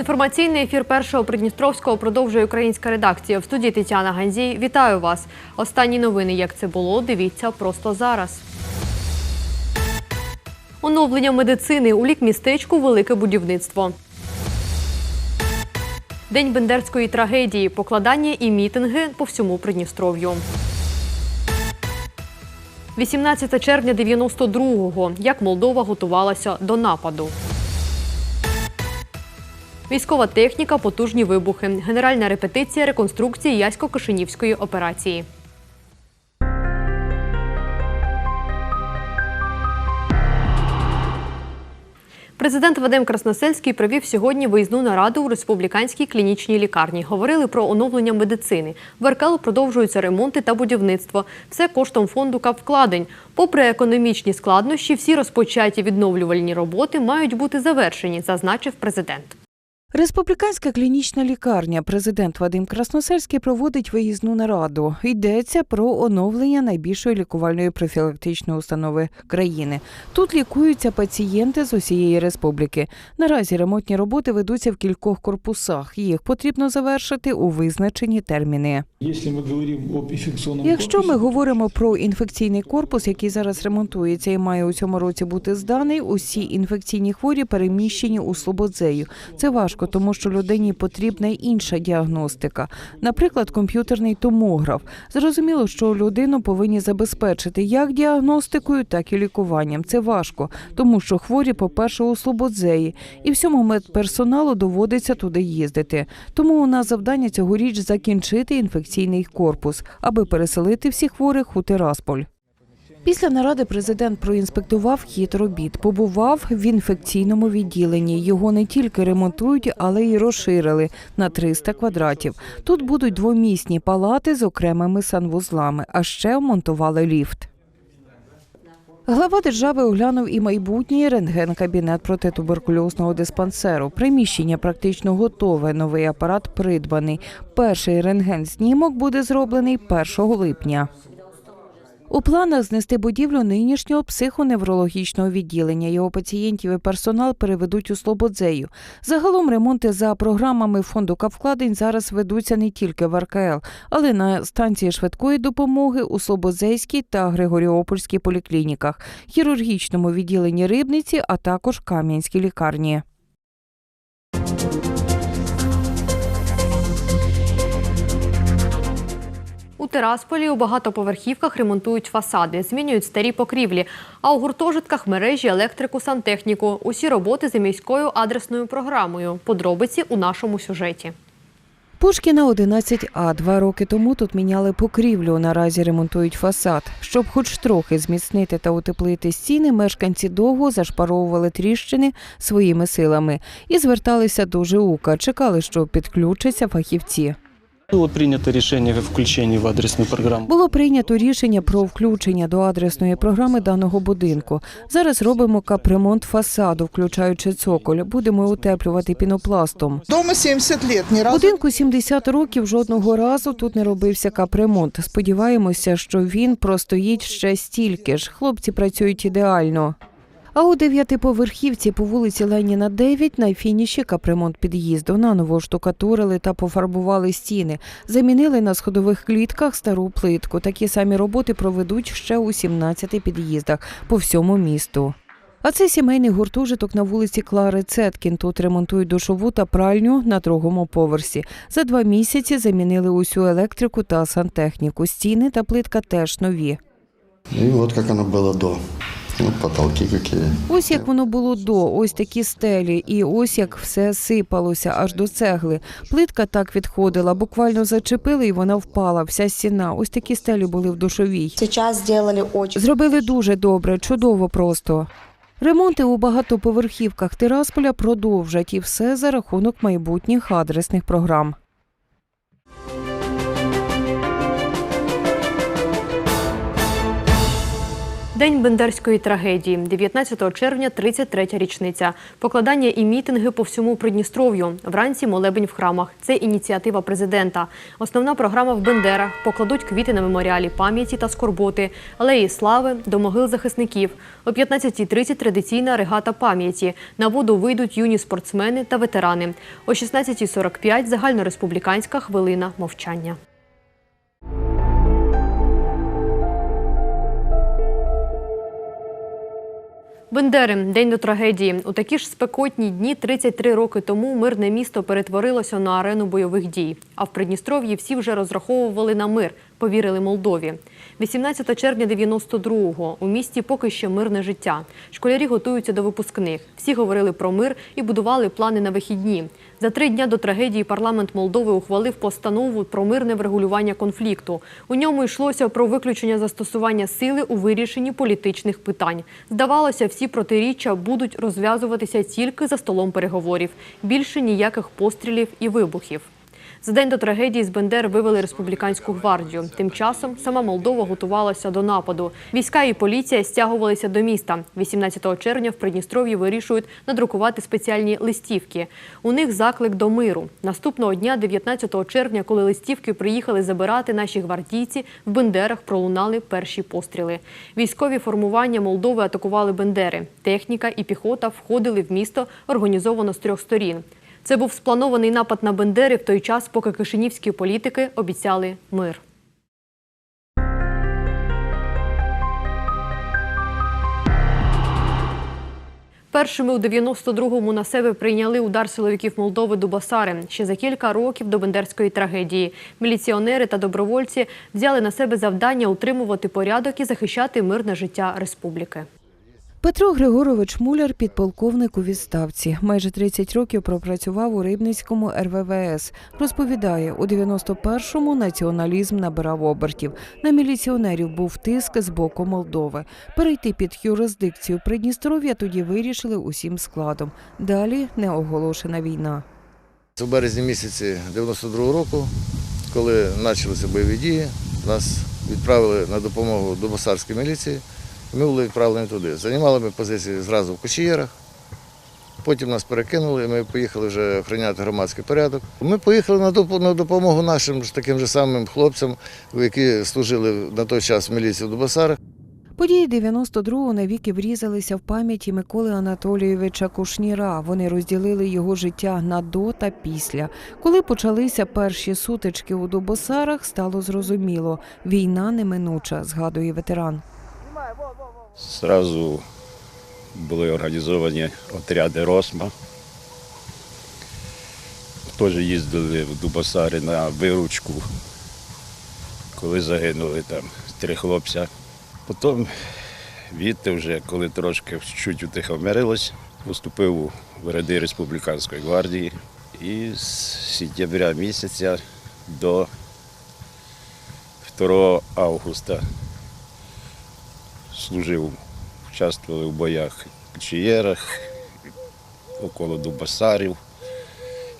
Інформаційний ефір першого Придністровського продовжує українська редакція. В студії Тетяна Ганзій. Вітаю вас. Останні новини, як це було, дивіться просто зараз. Оновлення медицини у лікмістечку Велике будівництво. День бендерської трагедії, покладання і мітинги по всьому Придністров'ю. 18 червня 92-го. Як Молдова готувалася до нападу. Військова техніка, потужні вибухи. Генеральна репетиція реконструкції Ясько-Кишинівської операції. Президент Вадим Красносельський провів сьогодні виїзну нараду у республіканській клінічній лікарні. Говорили про оновлення медицини. В РКЛ продовжуються ремонти та будівництво. Все коштом фонду капвкладень. Попри економічні складнощі, всі розпочаті відновлювальні роботи мають бути завершені, зазначив президент. Республіканська клінічна лікарня. Президент Вадим Красносельський проводить виїзну нараду. Йдеться про оновлення найбільшої лікувальної профілактичної установи країни. Тут лікуються пацієнти з усієї республіки. Наразі ремонтні роботи ведуться в кількох корпусах. Їх потрібно завершити у визначені терміни. Якщо ми говоримо про інфекційний корпус, який зараз ремонтується і має у цьому році бути зданий, усі інфекційні хворі переміщені у слободзею. Це важко, тому що людині потрібна інша діагностика, наприклад, комп'ютерний томограф. Зрозуміло, що людину повинні забезпечити як діагностикою, так і лікуванням. Це важко, тому що хворі, по-перше, у слободзеї, і всьому медперсоналу доводиться туди їздити. Тому у нас завдання цьогоріч закінчити інфекційний корпус, аби переселити всіх хворих у Тирасполь. Після наради президент проінспектував хід робіт, побував в інфекційному відділенні. Його не тільки ремонтують, але й розширили на 300 квадратів. Тут будуть двомісні палати з окремими санвузлами, а ще вмонтували ліфт. Глава держави оглянув і майбутній рентген-кабінет протитуберкульозного диспансеру. Приміщення практично готове. Новий апарат придбаний. Перший рентген-знімок буде зроблений 1 липня. У планах знести будівлю нинішнього психоневрологічного відділення. Його пацієнтів і персонал переведуть у Слободзею. Загалом ремонти за програмами фонду капвкладень зараз ведуться не тільки в РКЛ, але на станції швидкої допомоги у Слободзейській та Григоріопольській поліклініках, хірургічному відділенні Рибниці, а також Кам'янській лікарні. У Тирасполі у багатоповерхівках ремонтують фасади, змінюють старі покрівлі, а у гуртожитках мережі, електрику, сантехніку. Усі роботи за міською адресною програмою. Подробиці у нашому сюжеті. Пушкіна 11А. Два роки тому тут міняли покрівлю. Наразі ремонтують фасад. Щоб хоч трохи зміцнити та утеплити стіни, мешканці довго зашпаровували тріщини своїми силами і зверталися до ЖУКа. Чекали, що підключаться фахівці. Было принято решение о включении в адресную программу. Було прийнято рішення про включення до адресної програми даного будинку. Зараз робимо капремонт фасаду, включаючи цоколь. Будемо утеплювати пінопластом. Дома 70 лет, ни разу Будинку 70 років жодного разу тут не робився капремонт. Сподіваємося, що він простоїть ще стільки ж. Хлопці працюють ідеально. А у дев'ятиповерхівці по вулиці Леніна 9 на фініші капремонт під'їзду. Наново штукатурили та пофарбували стіни. Замінили на сходових клітках стару плитку. Такі самі роботи проведуть ще у 17 під'їздах по всьому місту. А це сімейний гуртожиток на вулиці Клари Цеткін. Тут ремонтують душову та пральню на другому поверсі. За два місяці замінили усю електрику та сантехніку. Стіни та плитка теж нові. И вот как оно было до. Вот потолки какие. Ось як воно було до, ось такі стелі, і ось як все сипалося аж до цегли. Плитка так відходила, буквально зачепили, і вона впала. Вся стіна. Ось такі стелі були в душовій. Сейчас сделали очень Зробили дуже добре, чудово просто. Ремонти у багатоповерхівках Тирасполя продовжать і все за рахунок майбутніх адресних програм. День бендерської трагедії, 19 червня, 33-я річниця. Покладання і мітинги по всьому Придністров'ю. Вранці молебень в храмах. Це ініціатива президента. Основна програма в Бендерах. Покладуть квіти на меморіалі пам'яті та скорботи, алеї слави до могил захисників. О 15.30 традиційна регата пам'яті. На воду вийдуть юні спортсмени та ветерани. О 16.45 загальнореспубліканська хвилина мовчання. Бендери день до трагедії. У такі ж спекотні дні 33 роки тому мирне місто перетворилося на арену бойових дій. А в Придністров'ї всі вже розраховували на мир, повірили Молдові. 18 червня 92-го у місті поки ще мирне життя. Школярі готуються до випускних. Всі говорили про мир і будували плани на вихідні. За три дня до трагедії парламент Молдови ухвалив постанову про мирне врегулювання конфлікту. У ньому йшлося про виключення застосування сили у вирішенні політичних питань. Здавалося, всі протиріччя будуть розв'язуватися тільки за столом переговорів. Більше ніяких пострілів і вибухів. За день до трагедії з Бендер вивели республіканську гвардію. Тим часом сама Молдова готувалася до нападу. Війська і поліція стягувалися до міста. 18 червня в Придністров'ї вирішують надрукувати спеціальні листівки. У них заклик до миру. Наступного дня, 19 червня, коли листівки приїхали забирати наші гвардійці, в Бендерах пролунали перші постріли. Військові формування Молдови атакували Бендери. Техніка і піхота входили в місто організовано з трьох сторін. Це був спланований напад на Бендери в той час, поки кишинівські політики обіцяли мир. Першими у 92-му на себе прийняли удар силовиків Молдови Дубасари ще за кілька років до бендерської трагедії. Міліціонери та добровольці взяли на себе завдання утримувати порядок і захищати мирне життя республіки. Петро Григорович Муляр, підполковник у відставці. Майже 30 років пропрацював у Рибницькому РВВС. Розповідає, у 91-му націоналізм набирав обертів. На міліціонерів був тиск з боку Молдови. Перейти під юрисдикцію Придністров'я тоді вирішили усім складом. Далі неоголошена війна. В березні місяці 92-го року, коли почалися бойові дії, нас відправили на допомогу до Басарської міліції. Ми були відправлені туди. Займали ми позиції зразу в Кочієрах. Потім нас перекинули, ми поїхали вже охороняти громадський порядок. Ми поїхали на допомогу нашим ж таким же самим хлопцям, які служили на той час в міліції в Дубасарах. Події 92-го навіки врізалися в пам'яті Миколи Анатолійовича Кушніра. Вони розділили його життя на до та після. Коли почалися перші сутички у Дубосарах, стало зрозуміло – війна неминуча, згадує ветеран. Зразу були організовані отряди Росма. Теж їздили в Дубасари на виручку, коли загинули там три хлопця. Потім відти вже, коли трошки чуть утихомирилось, поступив в ряди республіканської гвардії. І з сентября місяця до 2 августа служив, участвували в боях в Чиєрах, около Дубасарів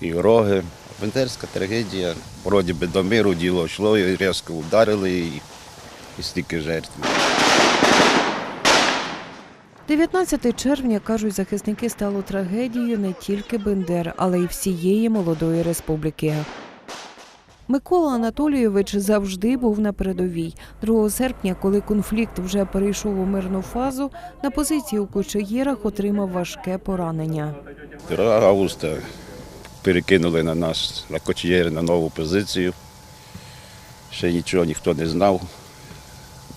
і Роги. Бендерська трагедія, вроді би до миру діло йшло, і різко ударили і, і стільки жертв. 19 червня, кажуть захисники, стало трагедією не тільки Бендер, але й всієї молодої республіки. Микола Анатолійович завжди був на передовій. 2 серпня, коли конфлікт вже перейшов у мирну фазу, на позиції у Кочеєрах отримав важке поранення. 2 августа перекинули на нас на Кочієри на нову позицію. Ще нічого ніхто не знав.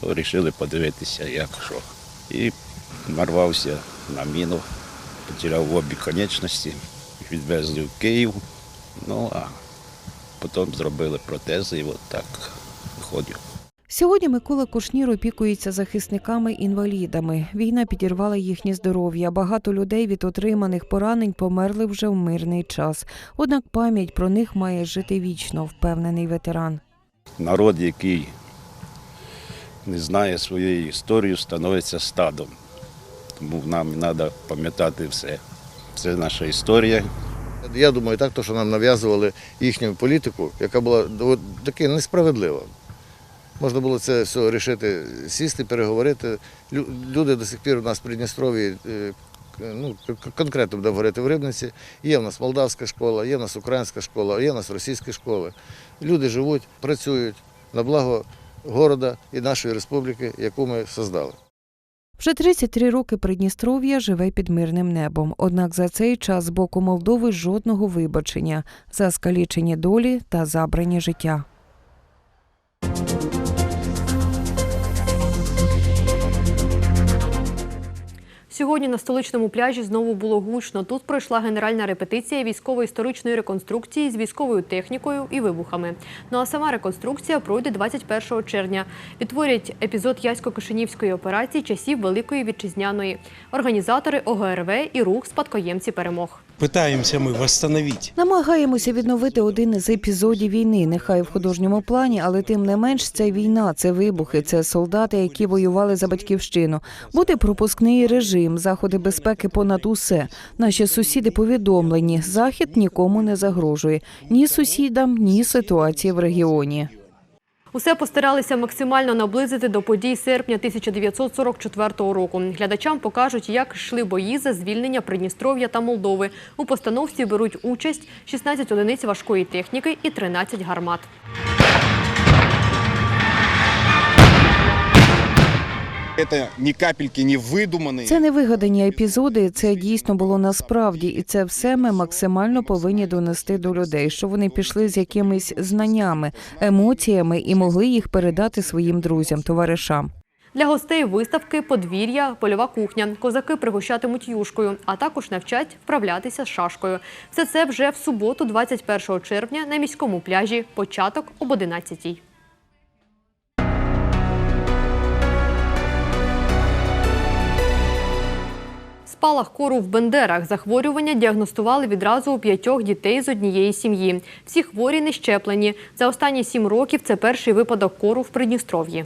Вирішили подивитися, як що. І нарвався на міну, потеряв обі конечності, відвезли в Київ. Ну а потім зробили протези і от так ходю. Сьогодні Микола Кушнір опікується захисниками-інвалідами. Війна підірвала їхнє здоров'я. Багато людей від отриманих поранень померли вже в мирний час. Однак пам'ять про них має жити вічно, впевнений ветеран. Народ, який не знає своєї історії, становиться стадом. Тому нам треба пам'ятати все. Це наша історія. Я думаю, так, то, що нам нав'язували їхню політику, яка була от, таки несправедлива. Можна було це все рішити, сісти, переговорити. Люди до сих пір у нас в Придністров'ї, е, ну, конкретно буде говорити в Рибниці. Є в нас молдавська школа, є в нас українська школа, є в нас російські школи. Люди живуть, працюють на благо города і нашої республіки, яку ми создали. Вже 33 роки Придністров'я живе під мирним небом. Однак за цей час з боку Молдови жодного вибачення за скалічені долі та забрані життя. Сьогодні на столичному пляжі знову було гучно. Тут пройшла генеральна репетиція військово-історичної реконструкції з військовою технікою і вибухами. Ну а сама реконструкція пройде 21 червня. Відтворять епізод Ясько-Кишинівської операції часів Великої вітчизняної. Організатори ОГРВ і рух спадкоємці перемог. Пытаемся мы восстановить Намагаємося відновити один із епізодів війни, нехай в художньому плані, але тим не менш це війна, це вибухи, це солдати, які воювали за батьківщину. Буде пропускний режим, заходи безпеки понад усе. Наші сусіди повідомлені, захід нікому не загрожує ні сусідам, ні ситуації в регіоні. Усе постаралися максимально наблизити до подій серпня 1944 року. Глядачам покажуть, як йшли бої за звільнення Придністров'я та Молдови. У постановці беруть участь 16 одиниць важкої техніки і 13 гармат. Это ни капельки не выдуманные. Це не вигадані епізоди, це дійсно було насправді, і це все ми максимально повинні донести до людей, що вони пішли з якимись знаннями, емоціями і могли їх передати своїм друзям, товаришам. Для гостей виставки подвір'я, польова кухня. Козаки пригощатимуть юшкою, а також навчать вправлятися з шашкою. Все це вже в суботу, 21 червня, на міському пляжі. Початок об 11-й. Спалах кору в Бендерах. Захворювання діагностували відразу у п'ятьох дітей з однієї сім'ї. Всі хворі не щеплені. За останні сім років це перший випадок кору в Придністров'ї.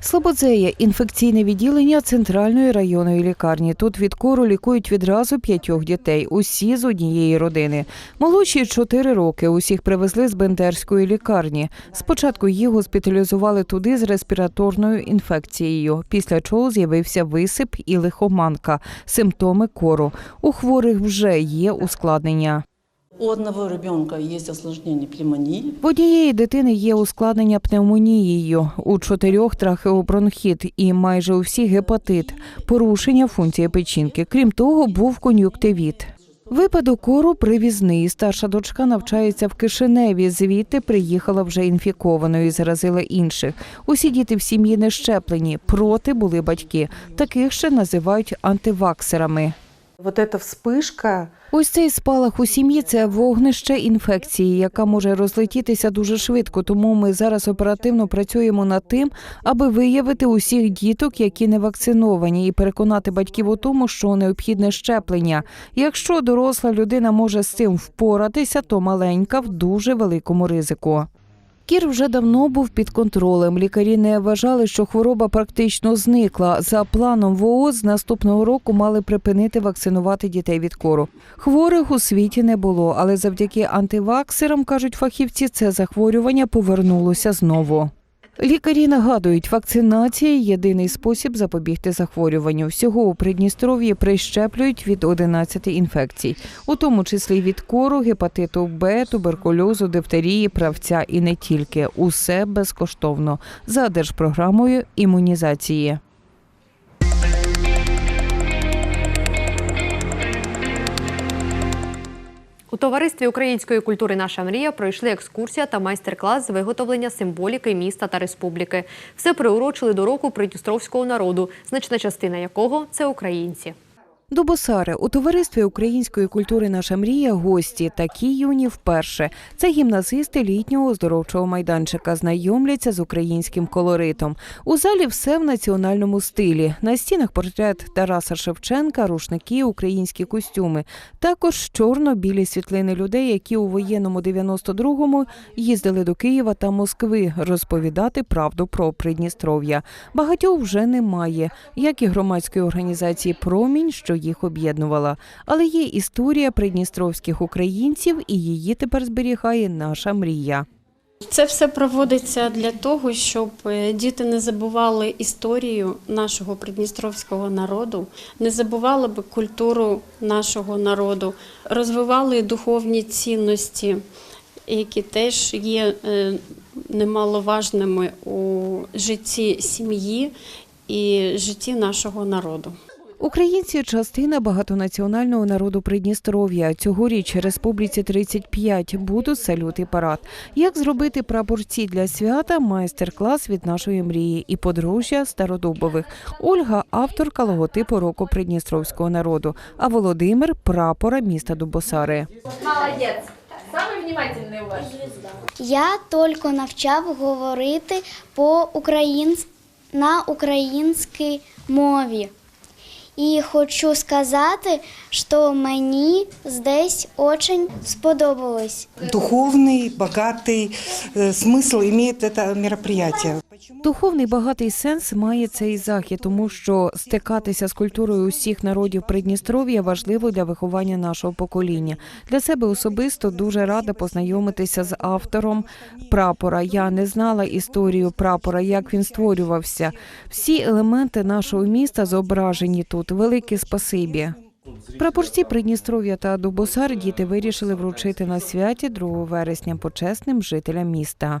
Слободзея інфекційне відділення центральної районної лікарні. Тут від кору лікують відразу п'ятьох дітей, усі з однієї родини. Молодші 4 роки. Усіх привезли з Бендерської лікарні. Спочатку їх госпіталізували туди з респіраторною інфекцією, після чого з'явився висип і лихоманка, симптоми кору. У хворих вже є ускладнення. У одного ребенка есть осложнение пневмонии. В однієї дитини є ускладнення пневмонією, у чотирьох трахеобронхіт і майже у всіх гепатит, порушення функції печінки. Крім того, був кон'юктивіт. Випадок кору привізний. Старша дочка навчається в Кишиневі. Звідти приїхала вже інфікованою і заразила інших. Усі діти в сім'ї не щеплені. Проти були батьки. Таких ще називають антиваксерами. Вот эта вспышка Ось цей спалах у сім'ї це вогнище інфекції, яка може розлетітися дуже швидко. Тому ми зараз оперативно працюємо над тим, аби виявити усіх діток, які не вакциновані, і переконати батьків у тому, що необхідне щеплення. Якщо доросла людина може з цим впоратися, то маленька в дуже великому ризику. Кір вже давно був під контролем. Лікарі не вважали, що хвороба практично зникла. За планом ВООЗ наступного року мали припинити вакцинувати дітей від кору. Хворих у світі не було, але завдяки антиваксерам, кажуть фахівці, це захворювання повернулося знову. Лікарі нагадують, вакцинація єдиний спосіб запобігти захворюванню. Всього у Придністров'ї прищеплюють від 11 інфекцій, у тому числі від кору, гепатиту Б, туберкульозу, дифтерії, правця і не тільки. Усе безкоштовно за держпрограмою імунізації. У товаристві української культури Наша мрія пройшли екскурсія та майстер-клас з виготовлення символіки міста та республіки. Все приурочили до року придністровського народу, значна частина якого це українці. Дубосари у товаристві української культури Наша мрія гості такі юні вперше. Це гімназисти літнього оздоровчого майданчика. Знайомляться з українським колоритом. У залі все в національному стилі. На стінах портрет Тараса Шевченка, рушники, українські костюми. Також чорно-білі світлини людей, які у воєнному 92-му їздили до Києва та Москви розповідати правду про Придністров'я. Багатьох вже немає, як і громадської організації Промінь, що їх об'єднувала. Але є історія придністровських українців, і її тепер зберігає наша мрія. Це все проводиться для того, щоб е, діти не забували історію нашого придністровського народу, не забували би культуру нашого народу, розвивали духовні цінності, які теж є е, немаловажними у житті сім'ї і житті нашого народу. Українці частина багатонаціонального народу Придністров'я. Цьогоріч Республіці 35 будуть салют і парад. Як зробити прапорці для свята? Майстер-клас від нашої мрії і подружжя Стародубових. Ольга авторка логотипу року Придністровського народу, а Володимир прапора міста Дубосари. Молодець. Самый внимательный у. Я тільки навчав говорити по українсь... на українській мові. І хочу сказати, що мені здесь дуже сподобалось. Духовный, богатый э, смысл имеет это мероприятие. Духовний багатий сенс має цей захід, тому що стикатися з культурою усіх народів Придністров'я важливо для виховання нашого покоління. Для себе особисто дуже рада познайомитися з автором прапора. Я не знала історію прапора, як він створювався. Всі елементи нашого міста зображені тут. Велике спасибі. Прапорці Придністров'я та Дубосар діти вирішили вручити на святі 2 вересня почесним жителям міста.